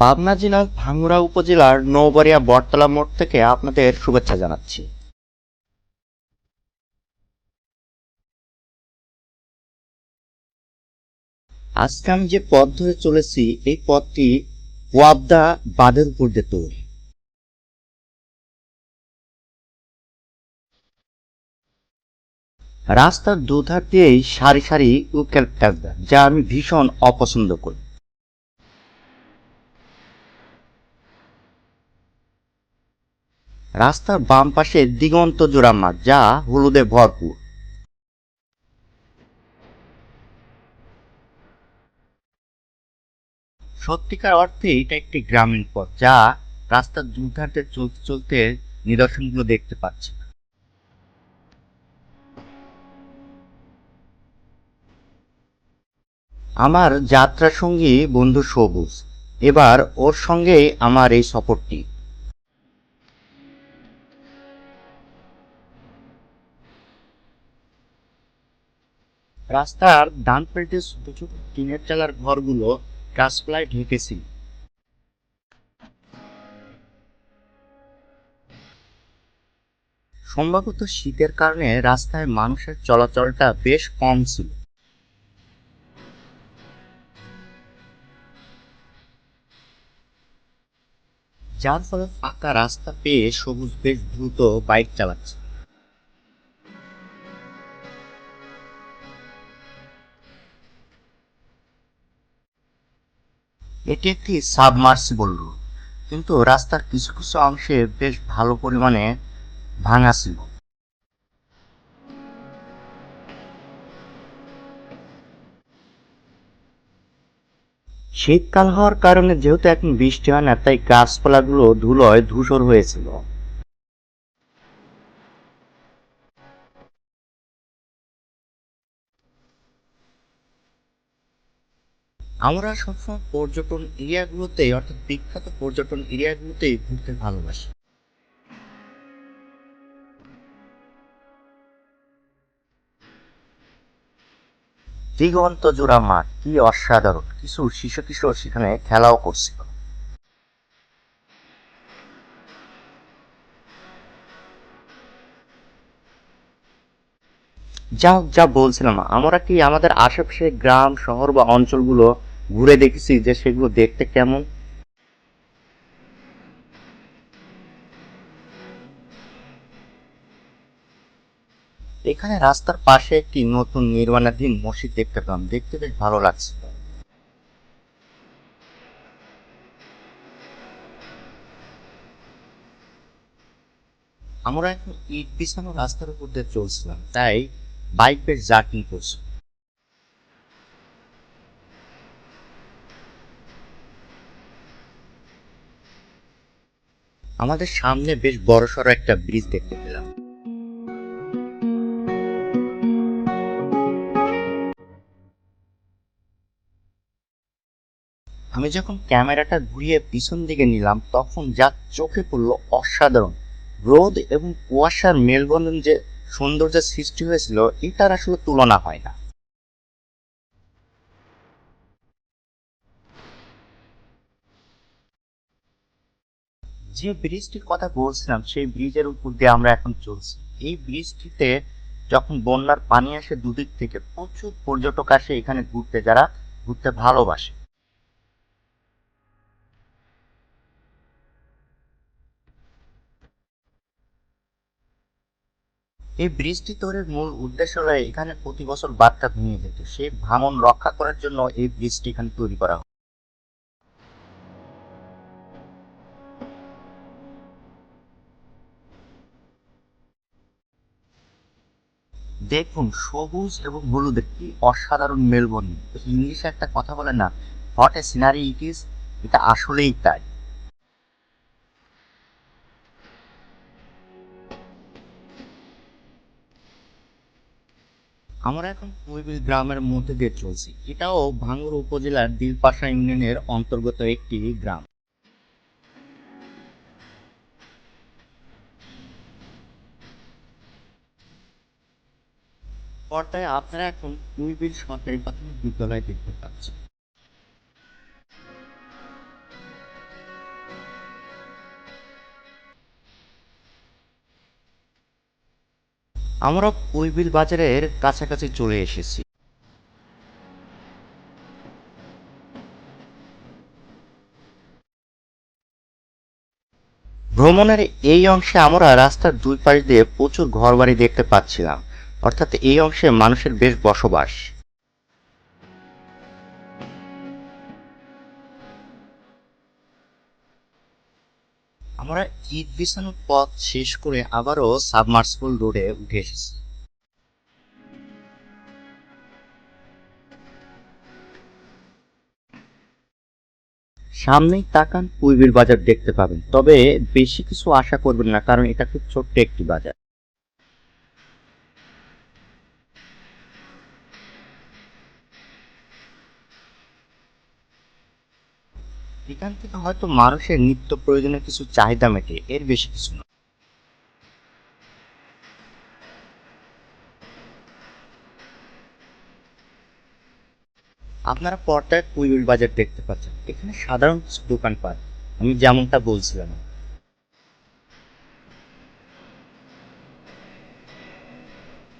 পাবনা জেলার ভাঙ্গুড়া উপজেলার নৌবাড়িয়া বটতলা মোড় থেকে আপনাদের শুভেচ্ছা জানাচ্ছি। আজকে আমি যে পথ ধরে চলেছি, এই পথটি ওয়াবদা বাঁধের উপর দিয়ে তৈরি রাস্তার দুধার দিয়েই সারি সারি উকেল যা আমি ভীষণ অপছন্দ করি। রাস্তার বাম পাশে দিগন্ত জোড়া মাঠ যা হলুদে ভরপুর। সত্যিকার অর্থে এটা একটি গ্রামীণ পথ যা রাস্তার দুধারে চলতে চলতে নিদর্শনগুলো দেখতে পাচ্ছি আমার যাত্রা সঙ্গী বন্ধু সবুজ। এবার ওর সঙ্গেই আমার এই সফরটি। রাস্তার ডান পেটে ছোট ছোট টিনের চালার ঘরগুলো গাছপালায় ঢেকেছি। সম্ভবত শীতের কারণে রাস্তায় মানুষের চলাচলটা বেশ কম ছিল। যার ফলে ফাঁকা রাস্তা পেয়ে সবুজ বেশ দ্রুত বাইক চালাচ্ছে। এটি একটি সাবমার্সিবল রোড কিন্তু রাস্তার কিছু কিছু অংশে বেশ ভালো পরিমাণে ভাঙা ছিল। শীতকাল হওয়ার কারণে যেহেতু এখন বৃষ্টি হয় না, তাই গাছপালাগুলো ধুলোয় ধূসর হয়েছিল। আমরা সবসময় পর্যটন এরিয়াগুলোতে, অর্থাৎ বিখ্যাত পর্যটন এরিয়াগুলোতেই ঘুরতে ভালোবাসি। দিগন্ত জোড়া মাঠ, কি অসাধারণ। কিছু শিশু কিশোর সেখানে খেলাও করছিল। যা যা বলছিলাম, আমরা কি আমাদের আশেপাশে গ্রাম, শহর বা অঞ্চলগুলো ঘুরে দেখেছি যে সেগুলো দেখতে কেমন। এখানে রাস্তার পাশে একটি নতুন নির্মাণাধীন মসজিদ দেখতে পেলাম। দেখতে বেশ ভালো লাগছে। আমরা এখন ইট বিছানো রাস্তার উপর দিয়ে চলছিলাম, তাই বাইক বেশ জার্কিং করছে। আমাদের সামনে বেশ বড়সড় একটা ব্রিজ দেখতে পেলাম। আমি যখন ক্যামেরাটা ঘুরিয়ে পিছন দিকে নিলাম, তখন যা চোখে পড়ল অসাধারণ। রোদ এবং কুয়াশার মেলবন্ধন যে সৌন্দর্যের সৃষ্টি হয়েছিল, এটার আসলে তুলনা হয় না। যে ব্রিজটির কথা বলছিলাম, সেই ব্রিজের উপর দিয়ে আমরা এখন চলছি। এই ব্রিজটিতে যখন বন্যার পানি আসে দুদিক থেকে, প্রচুর পর্যটক আসে এখানে ঘুরতে, যারা ঘুরতে ভালোবাসে। এই ব্রিজটি তৈরির মূল উদ্দেশ্য হলো এখানে প্রতি বছর বাঁধটা ভেঙে যেত সেই ভাঙন রক্ষা করার জন্য এই ব্রিজটি এখানে তৈরি করা হয় দেখুন, সবুজ এবং হলুদের কি অসাধারণ মেলবন্ধন। ইংলিশে একটা কথা বলে না what a scenery it is এটা আসলেই তাই। আমরা এখন কুইবিল গ্রামের মধ্যে দিয়ে চলছি। এটাও ভাঙ্গুর উপজেলার দিলপাশা ইউনিয়নের অন্তর্গত একটি গ্রাম। পর্দায় আপনারা এখন দুই বিল সরকারি প্রাথমিক বিদ্যালয় দেখতে পাচ্ছেন। আমরা কৈবিল বাজারের কাছাকাছি চলে এসেছি। ভ্রমণের এই অংশে আমরা রাস্তার দুই পাশ দিয়ে প্রচুর ঘরবাড়ি দেখতে পাচ্ছিলাম। অর্থাৎ এই অংশে মানুষের বেশ বসবাস। আমরা ঈদ বিছানোর পথ শেষ করে আবারও সাবমার্সিবল রোডে উঠে এসেছি। সামনেই তাকান কুইবির বাজার দেখতে পাবেন। তবে বেশি কিছু আশা করবেন না, কারণ এটা খুব ছোট্ট একটি বাজার। এখান থেকে হয়তো মানুষের নিত্য প্রয়োজনীয় কিছু চাহিদা মেটে, এর বেশি কিছু না আপনারা পর্দায় কুইল বাজার দেখতে পাচ্ছেন। এখানে সাধারণ কিছু দোকানপাট। আমি যেমনটা বলছিলাম